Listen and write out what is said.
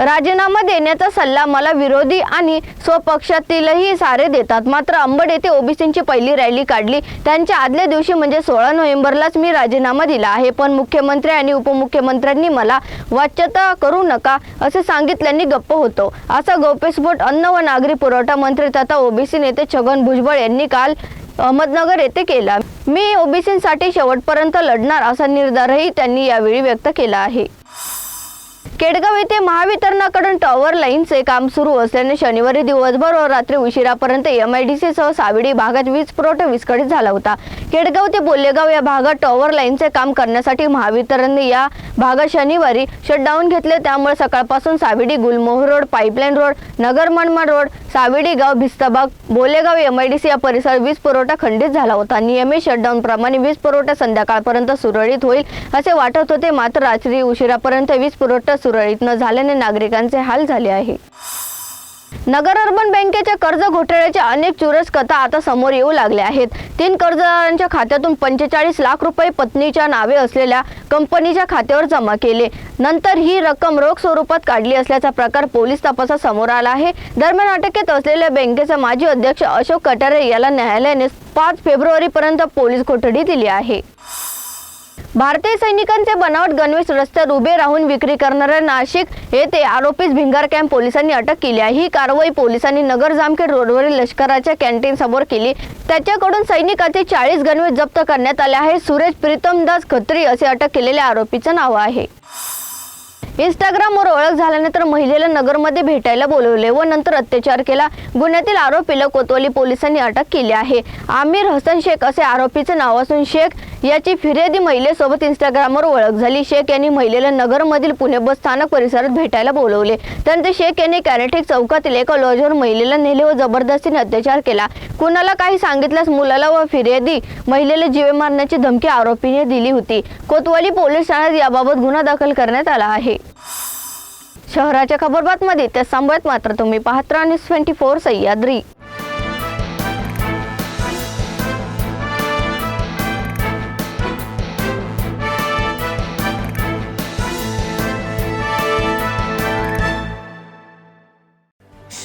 राजीनामा देण्याचा सल्ला मला विरोधी आणि स्वपक्षातीलही सारे देतात. मात्र अंबड येथे ओबीसींची पहिली रॅली काढली. त्यांच्या आदल्या दिवशी म्हणजे सोळा नोव्हेंबरलाच मी राजीनामा दिला आहे. पण मुख्यमंत्री आणि उपमुख्यमंत्र्यांनी मला वाच्यता करू नका असे सांगितल्याने गप्प होतो. असा गौप्यस्फोट अन्न व नागरी पुरवठा मंत्री तथा ओबीसी नेते छगन भुजबळ यांनी काल अहमदनगर येथे केला. मी ओबीसीसाठी शेवटपर्यंत लढणार असा निर्धारही त्यांनी यावेळी व्यक्त केला आहे. केडगाव येथे महावितरणाकडून टॉवर लाईनचे काम सुरू असल्याने शनिवारी दिवसभर व रात्री उशिरापर्यंत एम आय डी सीसह सावडी भागात वीज पुरवठा विस्कळीत झाला होता. केडगाव ते बोल्लेगाव या भागात टॉवर लाईनचे काम करण्यासाठी महावितरणने या भागात शनिवारी शटडाऊन घेतले. त्यामुळे सकाळपासून Savadi Gulmohar road pipeline road Nagar Manmad road Savadi गाव भिस्तबाग बोलेगाव एमआयडीसी या परिसरात वीज पुरवठा खंडित झाला होता. नियमित शटडाऊन प्रमाणे वीज पुरवठा संध्याकाळपर्यंत सुरळीत होईल असे वाटत होते. मात्र रात्री उशिरापर्यंत वीज पुरवठा सुरळीत न झाल्याने नागरिकांचे हाल झाले आहे. नगर अर्बन बँकेच्या कर्ज घोटाळ्याच्या अनेक चुरस कथा आता समोर येऊ लागल्या आहेत. तीन कर्जदारांच्या खात्यातून पंचेचाळीस लाख रुपये पत्नीच्या नावे असलेल्या कंपनीच्या खात्यावर जमा केले. नंतर ही रक्कम रोख स्वरूपात काढली असल्याचा प्रकार पोलीस तपासात समोर आला आहे. दरम्यान अटकेत असलेल्या बँकेचे माजी अध्यक्ष अशोक कटारे याला न्यायालयाने पाच फेब्रुवारीपर्यंत पोलीस कोठडी दिली आहे. भारतीय सैनिकांचे बनावट गणवेश रस्त्यात उभे राहून विक्री करणाऱ्या नाशिक येथे आरोपीस भिंगार कॅम्प पोलिसांनी अटक केली आहे. ही कारवाई पोलिसांनी नगर जामखेड रोडवरील लष्कराच्या कॅन्टीन समोर केली. त्याच्याकडून सैनिकाचे चाळीस गणवेश जप्त करण्यात आले आहे. सुरेश प्रीतमदास खत्री असे अटक केलेल्या आरोपीचं नाव आहे. इंस्टाग्रामवर ओळख झाल्यानंतर महिलेला नगरमध्ये भेटायला बोलवले व नंतर अत्याचार केला. गुन्ह्यातील आरोपीला कोतवाली पोलिसांनी अटक केली आहे. आमिर हसन शेख असे आरोपीचे नाव असून शेख याची फिर्यादी महिलेसोबत इंस्टाग्रामवर ओळख झाली. शेख यांनी महिलेला नगरमधील पुणे बस स्थानक परिसरात भेटायला बोलवले. त्यानंतर शेख यांनी कॅरेटिक चौकातील एका लॉजवर महिलेला नेले व जबरदस्तीने अत्याचार केला. कुणाला काही सांगितल्यास मुलाला व फिर्यादी महिलेला जीवे मारण्याची धमकी आरोपीने दिली होती. कोतवाली पोलीस ठाण्यात याबाबत गुन्हा दाखल करण्यात आला आहे. शहराच्या खबरबातमध्ये त्या सांभाळत मात्र तुम्ही पाहत राहा न्यूज ट्वेंटी फोर सह्याद्री.